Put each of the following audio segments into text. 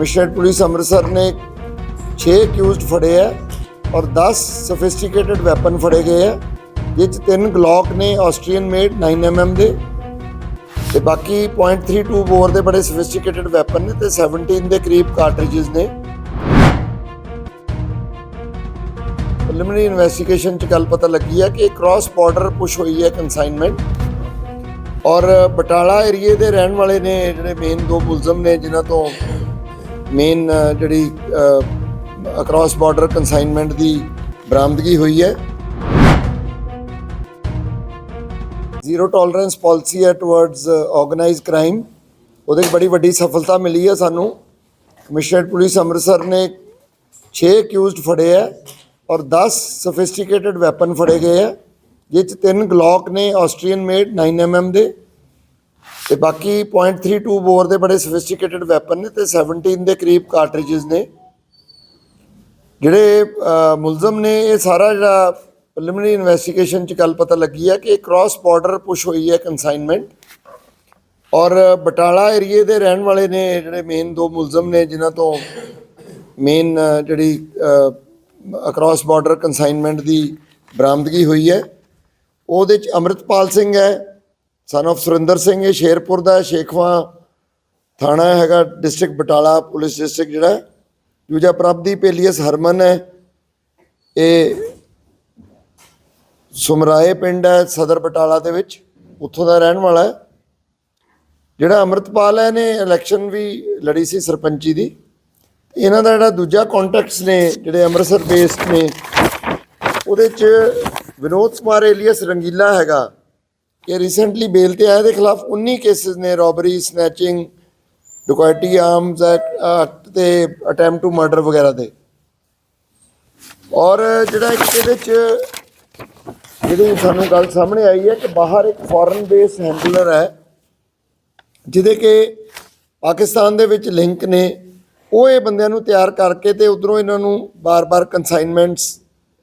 Commissionerate police Amritsar ਨੇ 6 accused ਫੜੇ ਆ ਔਰ 10 ਸੋਫਿਸਟੀਕੇਟਡ ਵੈਪਨ ਫੜੇ ਗਏ ਆ ਜਿਹ 'ਚ ਤਿੰਨ ਗਲੌਕ ਨੇ ਆਸਟਰੀਅਨ ਮੇਡ 9mm ਦੇ। ਤੇ ਬਾਕੀ .32 ਬੋਰ ਦੇ ਬੜੇ ਸੋਫਿਸਟੀਕੇਟਡ ਵੈਪਨ ਨੇ ਤੇ 17 ਦੇ ਕਰੀਬ ਕਾਰਟ੍ਰਿਜਸ ਨੇ। ਪ੍ਰੀਲਿਮਿਨਰੀ ਇਨਵੈਸਟੀਗੇਸ਼ਨ ਚ ਗੱਲ ਪਤਾ ਲੱਗੀ ਹੈ ਕਿ ਕ੍ਰਾਸ ਬਾਰਡਰ ਪੁਸ਼ ਹੋਈ ਹੈ ਕਨਸਾਈਨਮੈਂਟ ਔਰ ਬਟਾਲਾ ਏਰੀਏ ਦੇ ਰਹਿਣ ਵਾਲੇ ਨੇ, ਜਿਹੜੇ ਮੇਨ ਦੋ ਮੁਲਜ਼ਮ ਨੇ, ਜਿਨ੍ਹਾਂ ਤੋਂ ਮੇਨ ਜਿਹੜੀ ਅਕ੍ਰਾਸ ਬਾਰਡਰ ਕਨਸਾਈਨਮੈਂਟ ਦੀ ਬਰਾਮਦਗੀ ਹੋਈ ਹੈ। ਜ਼ੀਰੋ ਟੋਲਰੈਂਸ ਪਾਲਿਸੀ ਹੈ ਟੁਵਰਡਸ ਆਰਗੇਨਾਈਜ਼ਡ ਕ੍ਰਾਈਮ ਉਹਦੇ 'ਚ ਬੜੀ ਵੱਡੀ ਸਫਲਤਾ ਮਿਲੀ ਹੈ ਸਾਨੂੰ। ਕਮਿਸ਼ਨਰੇਟ ਪੁਲਿਸ ਅੰਮ੍ਰਿਤਸਰ ਨੇ 6 ਅਕਿਊਜ਼ਡ ਫੜੇ ਹੈ ਔਰ 10 ਸੋਫਿਸਟੀਕੇਟਡ ਵੈਪਨ ਫੜੇ ਗਏ ਹੈ, ਜਿਹ 'ਚ ਤਿੰਨ ਗਲੌਕ ਨੇ ਆਸਟਰੀਅਨ ਮੇਡ 9mm ਦੇ। ਤੇ ਬਾਕੀ .32 ਬੋਰ ਦੇ ਬੜੇ ਸੋਫਿਸਟੀਕੇਟਡ ਵੈਪਨ ਨੇ ਤੇ 17 ਦੇ ਕਰੀਬ ਕਾਰਟ੍ਰਿਜਸ ਨੇ। ਜਿਹੜੇ ਮੁਲਜ਼ਮ ਨੇ ਇਹ ਸਾਰਾ ਜਿਹੜਾ ਪ੍ਰੀਲਿਮਿਨਰੀ ਇਨਵੈਸਟੀਗੇਸ਼ਨ ਚ ਗੱਲ ਪਤਾ ਲੱਗੀ ਹੈ ਕਿ ਕ੍ਰਾਸ ਬਾਰਡਰ ਪੁਸ਼ ਹੋਈ ਹੈ ਕਨਸਾਈਨਮੈਂਟ ਔਰ ਬਟਾਲਾ ਏਰੀਏ ਦੇ ਰਹਿਣ ਵਾਲੇ ਨੇ ਜਿਹੜੇ ਮੇਨ ਦੋ ਮੁਲਜ਼ਮ ਨੇ, ਜਿਨ੍ਹਾਂ ਤੋਂ ਮੇਨ ਜਿਹੜੀ ਅਕ੍ਰਾਸ ਬਾਰਡਰ ਕਨਸਾਈਨਮੈਂਟ ਦੀ ਬਰਾਮਦਗੀ ਹੋਈ ਹੈ। ਉਹਦੇ ਚ ਅੰਮ੍ਰਿਤਪਾਲ ਸਿੰਘ ਹੈ। ਸਨ of ਸੁਰਿੰਦਰ ਸਿੰਘ ਇਹ ਸ਼ੇਰਪੁਰ ਦਾ ਹੈ, ਸ਼ੇਖਵਾ ਥਾਣਾ ਹੈਗਾ ਡਿਸਟ੍ਰਿਕਟ ਬਟਾਲਾ ਪੁਲਿਸ ਡਿਸਟ੍ਰਿਕਟ ਜਿਹੜਾ ਹੈ। ਦੂਜਾ ਪ੍ਰਭਦੀਪ ਏਲੀਅਸ ਹਰਮਨ ਹੈ। ਇਹ ਸੁਮਰਾਏ ਪਿੰਡ ਹੈ ਸਦਰ ਬਟਾਲਾ ਦੇ ਵਿੱਚ ਉੱਥੋਂ ਦਾ ਰਹਿਣ ਵਾਲਾ ਹੈ। ਜਿਹੜਾ ਅੰਮ੍ਰਿਤਪਾਲ ਹੈ ਨੇ ਇਲੈਕਸ਼ਨ ਵੀ ਲੜੀ ਸੀ ਸਰਪੰਚੀ ਦੀ। ਇਹਨਾਂ ਦਾ ਜਿਹੜਾ ਦੂਜਾ ਕੰਟੈਕਟਸ ਨੇ ਜਿਹੜੇ ਅੰਮ੍ਰਿਤਸਰ ਬੇਸਡ ਨੇ ਉਹਦੇ ਚ ਵਿਨੋਦ ਕੁਮਾਰ ਏਲੀਅਸ ਰੰਗੀਲਾ ਹੈਗਾ। ਕਿ ਰੀਸੈਂਟਲੀ ਬੇਲ ਤੇ ਆਇਆ ਇਹਦੇ ਖਿਲਾਫ 19 ਕੇਸਿਸ ਨੇ robbery snatching dacoity arms act ਤੇ ਅਟੈਂਪਟ ਟੂ ਮਰਡਰ ਵਗੈਰਾ ਦੇ। ਔਰ ਜਿਹੜਾ ਇੱਕ ਇਹਦੇ ਚ ਜਿਹੜੀ ਸਾਨੂੰ ਗੱਲ ਸਾਹਮਣੇ ਆਈ ਹੈ ਕਿ ਬਾਹਰ ਇੱਕ ਫੋਰਨ ਬੇਸ ਹੈਂਡਲਰ ਹੈ, ਜਿਹਦੇ ਕਿ ਪਾਕਿਸਤਾਨ ਦੇ ਵਿੱਚ ਲਿੰਕ ਨੇ, ਉਹ ਇਹ ਬੰਦਿਆਂ ਨੂੰ ਤਿਆਰ ਕਰਕੇ ਤੇ ਉਧਰੋਂ ਇਹਨਾਂ ਨੂੰ ਬਾਰ-ਬਾਰ ਕਨਸਾਈਨਮੈਂਟਸ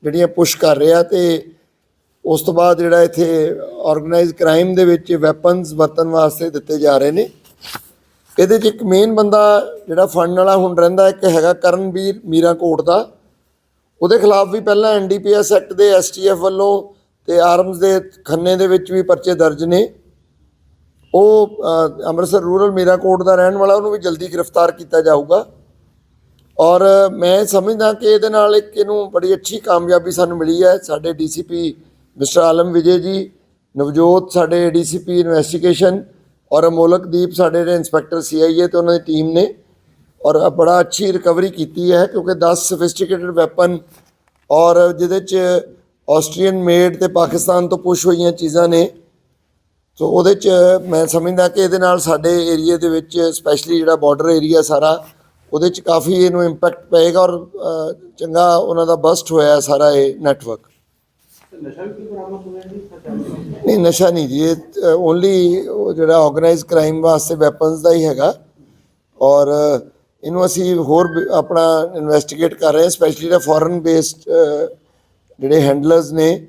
ਜਿਹੜੀਆਂ ਪੁਸ਼ ਕਰ ਰਿਹਾ ਤੇ ਉਸ ਤੋਂ ਬਾਅਦ ਜਿਹੜਾ ਇੱਥੇ ਆਰਗੇਨਾਈਜ਼ ਕ੍ਰਾਈਮ ਦੇ ਵਿੱਚ ਵੈਪਨਸ ਵਰਤਣ ਵਾਸਤੇ ਦਿੱਤੇ ਜਾ ਰਹੇ ਨੇ। ਇਹਦੇ 'ਚ ਇੱਕ ਮੇਨ ਬੰਦਾ ਜਿਹੜਾ ਫੰਡ ਵਾਲਾ ਹੁਣ ਰਹਿੰਦਾ, ਇੱਕ ਹੈਗਾ ਕਰਨਵੀਰ ਮੀਰਾਕੋਟ ਦਾ। ਉਹਦੇ ਖਿਲਾਫ ਵੀ ਪਹਿਲਾਂ ਐਨਡੀਪੀਐਸ ਐਕਟ ਦੇ ਐਸਟੀਐਫ ਵੱਲੋਂ ਤੇ ਆਰਮਸ ਦੇ ਖੰਨੇ ਦੇ ਵਿੱਚ ਵੀ ਪਰਚੇ ਦਰਜ ਨੇ। ਉਹ ਅੰਮ੍ਰਿਤਸਰ ਰੂਰਲ ਮੀਰਾਕੋਟ ਦਾ ਰਹਿਣ ਵਾਲਾ, ਉਹਨੂੰ ਵੀ ਜਲਦੀ ਗ੍ਰਿਫਤਾਰ ਕੀਤਾ ਜਾਊਗਾ। ਔਰ ਮੈਂ ਸਮਝਦਾ ਕਿ ਇਹਦੇ ਨਾਲ ਇੱਕ ਇਹਨੂੰ ਬੜੀ ਅੱਛੀ ਕਾਮਯਾਬੀ ਸਾਨੂੰ ਮਿਲੀ ਹੈ। ਸਾਡੇ ਡੀਸੀਪੀ ਮਿਸਟਰ ਆਲਮ ਵਿਜੇ ਜੀ, ਨਵਜੋਤ ਸਾਡੇ ਡੀਸੀਪੀ ਇਨਵੈਸਟੀਗੇਸ਼ਨ ਔਰ ਅਮੋਲਕਦੀਪ ਸਾਡੇ ਜਿਹੜੇ ਇੰਸਪੈਕਟਰ ਸੀਆਈਏ ਤੇ ਉਹਨਾਂ ਦੀ ਟੀਮ ਨੇ ਔਰ ਬੜਾ ਅੱਛੀ ਰਿਕਵਰੀ ਕੀਤੀ ਹੈ ਕਿਉਂਕਿ 10 ਸੋਫਿਸਟੀਕੇਟਡ ਵੈਪਨ ਔਰ ਜਿਹਦੇ ਚ ਆਸਟਰੀਅਨ ਮੇਡ ਤੇ ਪਾਕਿਸਤਾਨ ਤੋਂ ਪੁਸ਼ ਹੋਈਆਂ ਚੀਜ਼ਾਂ ਨੇ। ਸੋ ਉਹਦੇ ਚ ਮੈਂ ਸਮਝਦਾ ਕਿ ਇਹਦੇ ਨਾਲ ਸਾਡੇ ਏਰੀਆ ਦੇ ਵਿੱਚ ਸਪੈਸ਼ਲੀ ਜਿਹੜਾ ਬਾਰਡਰ ਏਰੀਆ ਸਾਰਾ, ਉਹਦੇ ਚ ਕਾਫੀ ਇਹਨੂੰ ਇੰਪੈਕਟ ਪਏਗਾ ਔਰ ਚੰਗਾ ਉਹਨਾਂ ਦਾ ਬਸਟ ਹੋਇਆ ਸਾਰਾ ਇਹ ਨੈਟਵਰਕ ਨਹੀਂ, ਨਸ਼ਾ ਨਹੀਂ ਜੀ, ਇਹ ਓਨਲੀ ਜਿਹੜਾ ਆਰਗੇਨਾਈਜ਼ ਕ੍ਰਾਈਮ ਵਾਸਤੇ ਵੈਪਨਸ ਦਾ ਹੀ ਹੈਗਾ। ਔਰ ਇਹਨੂੰ ਅਸੀਂ ਹੋਰ ਵੀ ਆਪਣਾ ਇਨਵੈਸਟੀਗੇਟ ਕਰ ਰਹੇ ਹਾਂ ਸਪੈਸ਼ਲੀ ਜਿਹੜਾ ਫੋਰਨ ਬੇਸਡ ਜਿਹੜੇ ਹੈਂਡਲਰਸ ਨੇ,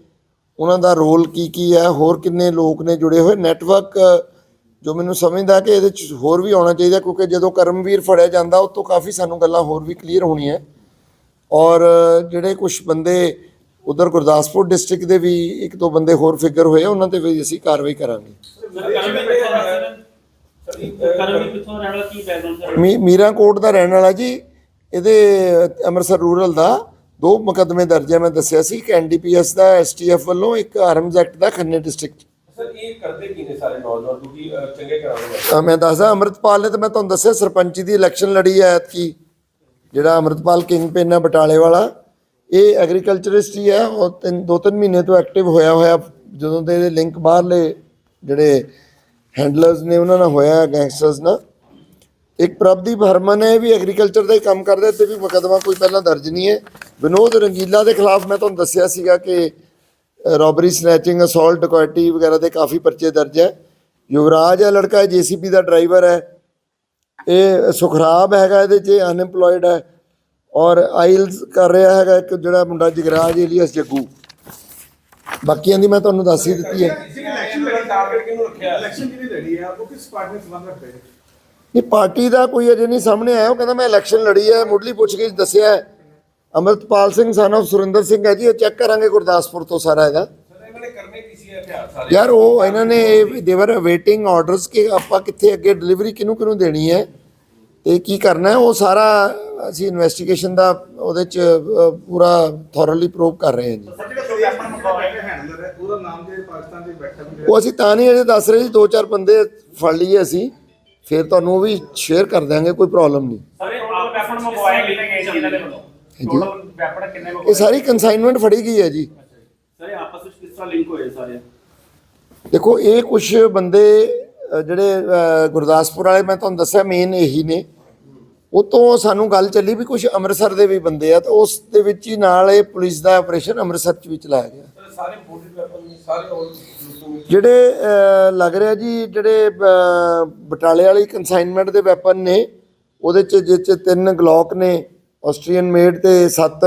ਉਹਨਾਂ ਦਾ ਰੋਲ ਕੀ ਕੀ ਹੈ? ਹੋਰ ਕਿੰਨੇ ਲੋਕ ਨੇ ਜੁੜੇ ਹੋਏ? ਨੈਟਵਰਕ ਜੋ ਮੈਨੂੰ ਸਮਝਦਾ ਕਿ ਇਹਦੇ ਚ ਹੋਰ ਵੀ ਆਉਣਾ ਚਾਹੀਦਾ, ਕਿਉਂਕਿ ਜਦੋਂ ਕਰਮਵੀਰ ਫੜਿਆ ਜਾਂਦਾ, ਉਹ ਤੋਂ ਕਾਫੀ ਸਾਨੂੰ ਗੱਲਾਂ ਹੋਰ ਵੀ ਕਲੀਅਰ ਹੋਣੀਆਂ। ਔਰ ਜਿਹੜੇ ਕੁਝ ਬੰਦੇ ਉਧਰ ਗੁਰਦਾਸਪੁਰ ਡਿਸਟ੍ਰਿਕਟ ਦੇ ਵੀ ਇੱਕ ਦੋ ਬੰਦੇ ਹੋਰ ਫਿਗਰ ਹੋਏ ਉਹਨਾਂ ਤੇ ਵੀ ਅਸੀਂ ਕਾਰਵਾਈ ਕਰਾਂਗੇ। ਕੀ ਮੀਰਾ ਕੋਟ ਦਾ ਰਹਿਣ ਵਾਲਾ ਜੀ ਇਹਦੇ ਅੰਮ੍ਰਿਤਸਰ ਰੂਰਲ ਦਾ ਦੋ ਮੁਕੱਦਮੇ ਦਰਜ ਹੈ ਮੈਂ ਦੱਸਿਆ ਸੀ ਕਿ ਐਨਡੀਪੀਐਸ ਦਾ ਐਸਟੀਐਫ ਵੱਲੋਂ ਇੱਕ ਆਰਮਸ ਐਕਟ ਦਾ ਖੰਨੇ ਡਿਸਟ੍ਰਿਕਟ। ਸਰ ਇਹ ਕਰਦੇ ਕੀ ਨੇ ਸਾਰੇ ਨੌਜਵਾਨ? ਕਿਉਂਕਿ ਅਹ, ਚੰਗੇ ਕਰਾਉਣੇ ਮੈਂ ਦੱਸਦਾ ਅੰਮ੍ਰਿਤਪਾਲ ਨੇ ਤਾਂ ਮੈਂ ਤੁਹਾਨੂੰ ਦੱਸਿਆ ਸਰਪੰਚੀ ਦੀ ਇਲੈਕਸ਼ਨ ਲੜੀ ਹੈ ਐਤਕੀ ਜਿਹੜਾ ਅੰਮ੍ਰਿਤਪਾਲ ਕਿੰਗ ਪਿੰਨ ਹੈ ਬਟਾਲੇ ਵਾਲਾ। ਇਹ ਐਗਰੀਕਲਚਰਿਸਟ ਹੀ ਹੈ, ਉਹ ਤਿੰਨ ਦੋ ਤਿੰਨ ਮਹੀਨੇ ਤੋਂ ਐਕਟਿਵ ਹੋਇਆ ਹੋਇਆ, ਜਦੋਂ ਦੇ ਇਹਦੇ ਲਿੰਕ ਬਾਹਰਲੇ ਜਿਹੜੇ ਹੈਂਡਲਰਸ ਨੇ ਉਹਨਾਂ ਨਾਲ ਹੋਇਆ ਗੈਂਗਸਟਰਸ ਨਾਲ। ਇੱਕ ਪ੍ਰਭਦੀਪ ਹਰਮਨ ਹੈ, ਇਹ ਵੀ ਐਗਰੀਕਲਚਰ ਦਾ ਹੀ ਕੰਮ ਕਰਦਾ ਤੇ ਵੀ ਮੁਕੱਦਮਾ ਕੋਈ ਪਹਿਲਾਂ ਦਰਜ ਨਹੀਂ ਹੈ। ਵਿਨੋਦ ਰੰਗੀਲਾ ਦੇ ਖਿਲਾਫ ਮੈਂ ਤੁਹਾਨੂੰ ਦੱਸਿਆ ਸੀਗਾ ਕਿ ਰੋਬਰੀ ਸਨੈਚਿੰਗ ਅਸੌਲਟ ਡਕੈਟੀ ਵਗੈਰਾ ਦੇ ਕਾਫੀ ਪਰਚੇ ਦਰਜ ਹੈ। ਯੁਵਰਾਜ ਹੈ, ਲੜਕਾ ਜੀਸੀਪੀ ਦਾ ਡਰਾਈਵਰ ਹੈ। ਇਹ ਸੁਖਰਾਬ ਹੈਗਾ, ਇਹਦੇ 'ਚ ਅਨਐਮਪਲੋਇਡ ਹੈ। ਔਰ ਆਈਲਸ ਕਰ ਰਿਹਾ ਹੈਗਾ ਇੱਕ ਜਿਹੜਾ ਮੁੰਡਾ ਜਗਰਾਜ ਏਲੀਅਸ ਜੱਗੂ। ਬਾਕੀਆਂ ਦੀ ਮੈਂ ਤੁਹਾਨੂੰ ਦੱਸ ਹੀ ਦਿੱਤੀ ਹੈ। ਇਲੈਕਸ਼ਨ ਲੜੀ ਟਾਰਗੇਟ ਕਿਹਨੂੰ ਰੱਖਿਆ? ਇਲੈਕਸ਼ਨ ਜਿਹੜੀ ਲੜੀ ਹੈ ਉਹ ਕਿਸ ਪਾਰਟੀ ਨਾਲ ਸੰਬੰਧ ਰੱਖਦੇ ਹੈ ਨਹੀਂ ਪਾਰਟੀ ਦਾ ਕੋਈ ਅਜੇ ਨਹੀਂ ਸਾਹਮਣੇ ਆਇਆ। ਉਹ ਕਹਿੰਦਾ ਮੈਂ ਇਲੈਕਸ਼ਨ ਲੜੀ ਹੈ। ਮੁੱਢਲੀ ਪੁੱਛ ਕੇ ਦੱਸਿਆ ਹੈ। ਅੰਮ੍ਰਿਤਪਾਲ ਸਿੰਘ of ਸੁਰਿੰਦਰ ਸਿੰਘ ਹੈ ਜੀ। ਉਹ ਚੈੱਕ ਕਰਾਂਗੇ ਗੁਰਦਾਸਪੁਰ ਤੋਂ ਸਾਰਾ ਹੈਗਾ। ਸਰ ਇਹਨਾਂ ਨੇ ਕਰਨੇ ਕੀ ਸੀ ਇਹ ਹਥਿਆਰ ਸਾਰੇ? ਯਾਰ ਉਹ ਇਹਨਾਂ ਨੇ ਦੇਵਰ ਅਵੇਟਿੰਗ ਆਰਡਰਸ ਕਿ ਆਪਾਂ ਕਿੱਥੇ ਅੱਗੇ ਡਿਲੀਵਰੀ ਕਿਹਨੂੰ ਕਿਹਨੂੰ ਦੇਣੀ ਹੈ। ਤੇ ਕੀ ਕਰਨਾ ਹੈ? ਉਹ ਸਾਰਾ ਅਸੀਂ ਇਨਵੈਸਟੀਗੇਸ਼ਨ ਦਾ ਉਹਦੇ ਚ ਪੂਰਾ ਥੋਰਲੀ ਪ੍ਰੂਵ ਕਰ ਰਹੇ ਹਾਂ ਜੀ। ਉਹ ਅਸੀਂ ਤਾਂ ਨਹੀਂ ਅਜੇ ਦੱਸ ਰਹੇ ਜੀ ਦੋ ਚਾਰ ਬੰਦੇ ਫੜ ਲਈਏ ਅਸੀਂ ਫਿਰ ਤੁਹਾਨੂੰ ਉਹ ਵੀ ਸ਼ੇਅਰ ਕਰ ਦਿਆਂਗੇ ਕੋਈ ਪ੍ਰੋਬਲਮ ਨਹੀਂ। ਸਰ ਇਹ ਇਹ ਸਾਰੀ ਕਨਸਾਈਨਮੈਂਟ ਫੜੀ ਗਈ ਹੈ ਜੀ। ਸਰ ਇਹ ਆਪਸ ਵਿੱਚ ਕਿਸ ਤਰ੍ਹਾਂ ਲਿੰਕ ਹੋਏ ਸਾਰੇ? ਦੇਖੋ ਇਹ ਕੁਝ ਬੰਦੇ ਜਿਹੜੇ ਗੁਰਦਾਸਪੁਰ ਵਾਲੇ ਮੈਂ ਤੁਹਾਨੂੰ ਦੱਸਿਆ ਮੇਨ ਇਹੀ ਨੇ। ਉਹ ਤੋਂ ਸਾਨੂੰ ਗੱਲ ਚੱਲੀ ਵੀ ਕੁਝ ਅੰਮ੍ਰਿਤਸਰ ਦੇ ਵੀ ਬੰਦੇ ਆ ਤਾਂ ਉਸ ਦੇ ਵਿੱਚ ਹੀ ਨਾਲ ਇਹ ਪੁਲਿਸ ਦਾ ਆਪਰੇਸ਼ਨ ਅੰਮ੍ਰਿਤਸਰ ਚ ਵੀ ਚਲਾਇਆ ਗਿਆ। ਸਰ ਵੈਪਨ ਸਾਰੇ ਜਿਹੜੇ ਲੱਗ ਰਿਹਾ ਜੀ ਜਿਹੜੇ ਬਟਾਲੇ ਵਾਲੀ ਕਨਸਾਈਨਮੈਂਟ ਦੇ ਵੈਪਨ ਨੇ ਉਹਦੇ ਚ ਜਿਹ ਚ ਤਿੰਨ ਗਲੌਕ ਨੇ ਆਸਟਰੀਅਨ ਮੇਡ ਤੇ ਸੱਤ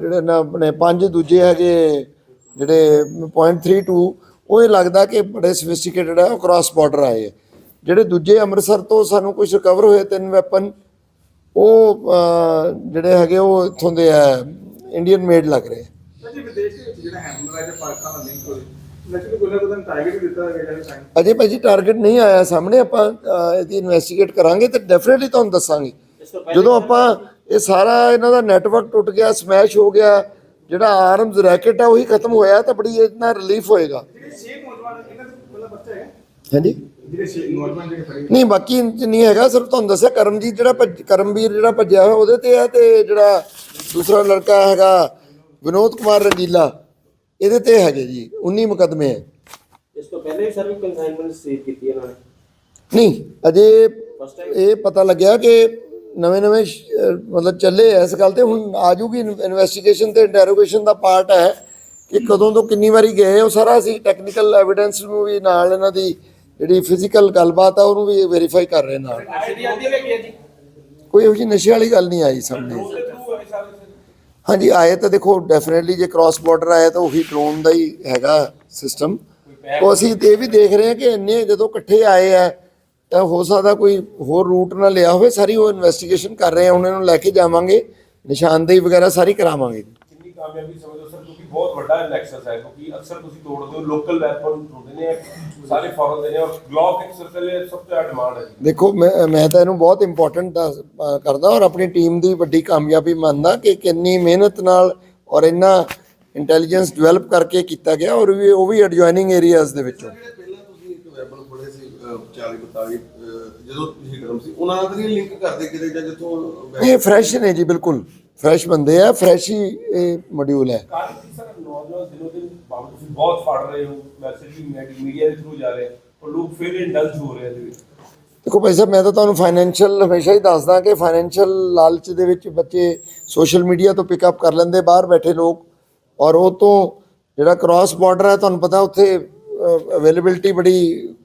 ਜਿਹੜੇ ਨਾ ਆਪਣੇ ਪੰਜ ਦੂਜੇ ਹੈਗੇ ਜਿਹੜੇ .32 ਉਹ ਇਹ ਲੱਗਦਾ ਕਿ ਬੜੇ ਸਫਿਸਟੀਕੇਟਡ ਹੈ ਉਹ ਕ੍ਰਾਸ ਬਾਰਡਰ ਆਏ ਜਿਹੜੇ ਦੂਜੇ ਅੰਮ੍ਰਿਤਸਰ ਤੋਂ ਸਾਨੂੰ ਕੁਝ ਰਿਕਵਰ ਹੋਏ ਤਿੰਨ ਵੈਪਨ ਉਹ ਜਿਹੜੇ ਹੈਗੇ ਉਹ ਇੱਥੋਂ ਦੇ ਆ ਇੰਡੀਅਨ ਮੇਡ ਲੱਗ ਰਹੇ। ਅਜੇ ਭਾਜੀ ਟਾਰਗੇਟ ਨਹੀਂ ਆਇਆ ਸਾਹਮਣੇ ਆਪਾਂ ਇਹਦੀ ਇਨਵੈਸਟੀਗੇਟ ਕਰਾਂਗੇ ਤੇ ਡੈਫੀਨਿਟਲੀ ਤੁਹਾਨੂੰ ਦੱਸਾਂਗੇ। ਜਦੋਂ ਆਪਾਂ ਇਹ ਸਾਰਾ ਇਹਨਾਂ ਦਾ ਨੈਟਵਰਕ ਟੁੱਟ ਗਿਆ ਸਮੈਸ਼ ਹੋ ਗਿਆ ਜਿਹੜਾ ਆਰਮਸ ਰੈਕਟ ਆ ਉਹੀ ਖਤਮ ਹੋਇਆ ਤਾਂ ਬੜੀ ਇਤਨਾ ਰਿਲੀਫ ਹੋਏਗਾ। ਇਹਨਾਂ ਹਾਂਜੀ? ਜਿਹੜੇ ਛੇ ਨੌਜਵਾਨ ਜਿਹੜੇ ਫੜੇ ਨਹੀਂ ਬਾਕੀ ਨਹੀਂ ਹੈਗਾ ਸਿਰਫ ਤੁਹਾਨੂੰ ਦੱਸਿਆ ਕਰਮਜੀਤ ਜਿਹੜਾ ਭੱਜ- ਕਰਮਵੀਰ ਜਿਹੜਾ ਭੱਜਿਆ ਹੋਇਆ ਉਹਦੇ ਤੇ ਆ ਤੇ ਜਿਹੜਾ ਦੂਸਰਾ ਲੜਕਾ ਹੈਗਾ ਵਿਨੋਦ ਕੁਮਾਰ ਰੰਗੀਲਾ ਇਹਦੇ ਤੇ ਹੈਗੇ ਜੀ 19 ਮੁਕੱਦਮੇ ਹੈ। ਇਸ ਤੋਂ ਪਹਿਲੇ ਵੀ ਸਰ ਵੀ ਕਨਸਾਈਨਮੈਂਟ ਸੇਵ ਕੀਤੀ ਇਹਨਾਂ ਨੇ? ਨਹੀਂ ਅਜੇ ਇਹ ਪਤਾ ਲੱਗਿਆ ਕਿ ਨਵੇਂ ਨਵੇਂ ਮਤਲਬ ਚੱਲੇ ਆ ਇਸ ਗੱਲ ਤੇ ਹੁਣ ਆ ਜੂਗੀ ਇਨਵੈਸਟੀਗੇਸ਼ਨ ਤੇ ਇੰਟਰੋਗੇਸ਼ਨ ਦਾ ਪਾਰਟ ਹੈ ਕਿ ਕਦੋਂ ਤੋਂ ਕਿੰਨੀ ਵਾਰੀ ਗਏ ਉਹ ਸਾਰਾ ਅਸੀਂ ਟੈਕਨੀਕਲ ਐਵੀਡੈਂਸ ਨੂੰ ਵੀ ਨਾਲ ਇਹਨਾਂ ਦੀ ਜਿਹੜੀ ਫਿਜ਼ੀਕਲ ਗੱਲਬਾਤ ਆ, ਉਹਨੂੰ ਵੀ ਵੈਰੀਫਾਈ ਕਰ ਰਹੇ ਨਾਲ। ਕੋਈ ਇਹੋ ਜਿਹੀ ਨਸ਼ੇ ਵਾਲੀ ਗੱਲ ਨਹੀਂ ਆਈ ਸਾਹਮਣੇ। ਹਾਂਜੀ, ਆਏ ਤਾਂ ਦੇਖੋ ਡੈਫੀਨਿਟਲੀ ਜੇ ਕ੍ਰਾਸ ਬਾਰਡਰ ਆਇਆ ਤਾਂ ਉਹੀ ਡਰੋਨ ਦਾ ਹੀ ਹੈਗਾ ਸਿਸਟਮ ਉਹ ਅਸੀਂ ਇਹ ਵੀ ਦੇਖ ਰਹੇ ਹਾਂ ਕਿ ਇੰਨੇ ਜਦੋਂ ਇਕੱਠੇ ਆਏ ਆ, ਤਾਂ ਹੋ ਸਕਦਾ ਕੋਈ ਹੋਰ ਰੂਟ ਨਾ ਲਿਆ ਹੋਵੇ, ਸਾਰੀ ਉਹ ਇਨਵੈਸਟੀਗੇਸ਼ਨ ਕਰ ਰਹੇ ਆ ਉਹਨਾਂ ਨੂੰ ਲੈ ਕੇ ਜਾਵਾਂਗੇ, ਨਿਸ਼ਾਨਦੇਹੀ ਵਗੈਰਾ ਸਾਰੀ ਕਰਾਵਾਂਗੇ। ਕਾਮਯਾਬੀ ਸਮਝੋ ਸਰ ਕਿਉਂਕਿ ਬਹੁਤ ਵੱਡਾ ਨੈਕਸਸ ਹੈ ਕਿਉਂਕਿ ਅਕਸਰ ਤੁਸੀਂ ਤੋੜਦੇ ਹੋ ਲੋਕਲ ਵੈਪਨ ਤੋੜਦੇ ਨੇ ਸਾਰੇ ਫੋਰਨ ਦੇ ਨੇ ਔਰ ਗਲੌਕ ਇੱਕ ਸਰਕਲ ਸਭ ਤੋਂ ਜ਼ਿਆਦਾ ਡਿਮਾਂਡ ਹੈ ਦੇਖੋ ਮੈਂ ਮੈਂ ਤਾਂ ਇਹਨੂੰ ਬਹੁਤ ਇੰਪੋਰਟੈਂਟ ਕਰਦਾ ਔਰ ਆਪਣੀ ਟੀਮ ਦੀ ਵੱਡੀ ਕਾਮਯਾਬੀ ਮੰਨਦਾ ਕਿ ਕਿੰਨੀ ਮਿਹਨਤ ਨਾਲ ਔਰ ਇੰਨਾ ਇੰਟੈਲੀਜੈਂਸ ਡਿਵੈਲਪ ਕਰਕੇ ਕੀਤਾ ਗਿਆ ਔਰ ਵੀ ਉਹ ਵੀ ਐਡਜੋਇਨਿੰਗ ਏਰੀਆਜ਼ ਦੇ ਵਿੱਚੋਂ। ਜਿਹੜੇ ਪਹਿਲਾਂ ਤੁਸੀਂ ਇੱਕ ਵੈਪਨ ਫੜੇ ਸੀ ਅਹ, 40 42 ਅਹ, ਜਦੋਂ ਤੁਸੀਂ ਗਰਮ ਸੀ ਉਹਨਾਂ ਨਾਲ ਲਿੰਕ ਕਰਦੇ ਕਿਤੇ ਜਾਂ ਜਿੱਥੋਂ ਇਹ ਫਰੈਸ਼ ਨੇ ਜੀ ਬਿਲਕੁਲ। ਫਰੈਸ਼ ਬੰਦੇ ਆ ਫਰੈਸ਼ ਹੀ ਇਹ ਮੋਡਿਊਲ ਹੈ। ਕਾਰਨ ਕੀ ਸਰ? ਨੌਜਵਾਨ ਦਿਨੋਂ ਦਿਨ ਬਾਬੂ ਤੁਸੀਂ ਬਹੁਤ ਫੜ ਰਹੇ ਹੋ ਮੈਸੇਜ ਵੀ ਮੀਡੀਆ ਦੇ ਥਰੂ ਜਾ ਰਹੇ ਔਰ ਲੋਕ ਫਿਰ ਇੰਡਲਜ ਹੋ ਰਹੇ ਆ ਇਹਦੇ ਵਿੱਚ। ਦੇਖੋ ਭਾਈ ਸਾਹਿਬ ਮੈਂ ਤਾਂ ਤੁਹਾਨੂੰ ਫਾਈਨੈਂਸ਼ੀਅਲ ਹਮੇਸ਼ਾ ਹੀ ਦੱਸਦਾ ਕਿ ਫਾਈਨੈਂਸ਼ੀਅਲ ਲਾਲਚ ਦੇ ਵਿੱਚ ਬੱਚੇ ਸੋਸ਼ਲ ਮੀਡੀਆ ਤੋਂ ਪਿਕਅਪ ਕਰ ਲੈਂਦੇ ਬਾਹਰ ਬੈਠੇ ਲੋਕ। ਔਰ ਉਹ ਤੋਂ ਜਿਹੜਾ ਕ੍ਰਾਸ ਬਾਰਡਰ ਹੈ ਤੁਹਾਨੂੰ ਪਤਾ ਉੱਥੇ ਅਵੇਲੇਬਿਲਟੀ ਬੜੀ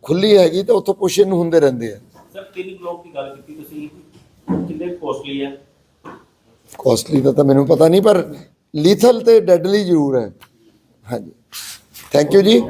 ਖੁੱਲੀ ਹੈਗੀ ਤਾਂ ਉੱਥੋਂ ਪੁਸ਼ ਇਨ ਹੁੰਦੇ ਰਹਿੰਦੇ ਆ। ਸਰ ਤਿੰਨ ਬਲੌਕ ਦੀ ਗੱਲ ਕੀਤੀ ਤੁਸੀਂ ਕਿੰਨੇ ਕੋਸਟਲੀ ਹੈ ਕੋਸਟਲੀ ਦਾ ਤਾਂ ਮੈਨੂੰ ਪਤਾ ਨਹੀਂ, ਪਰ ਲੀਥਲ ਤੇ ਡੈਡਲੀ ਜ਼ਰੂਰ ਹੈ। ਹਾਂਜੀ। ਥੈਂਕ ਯੂ ਜੀ।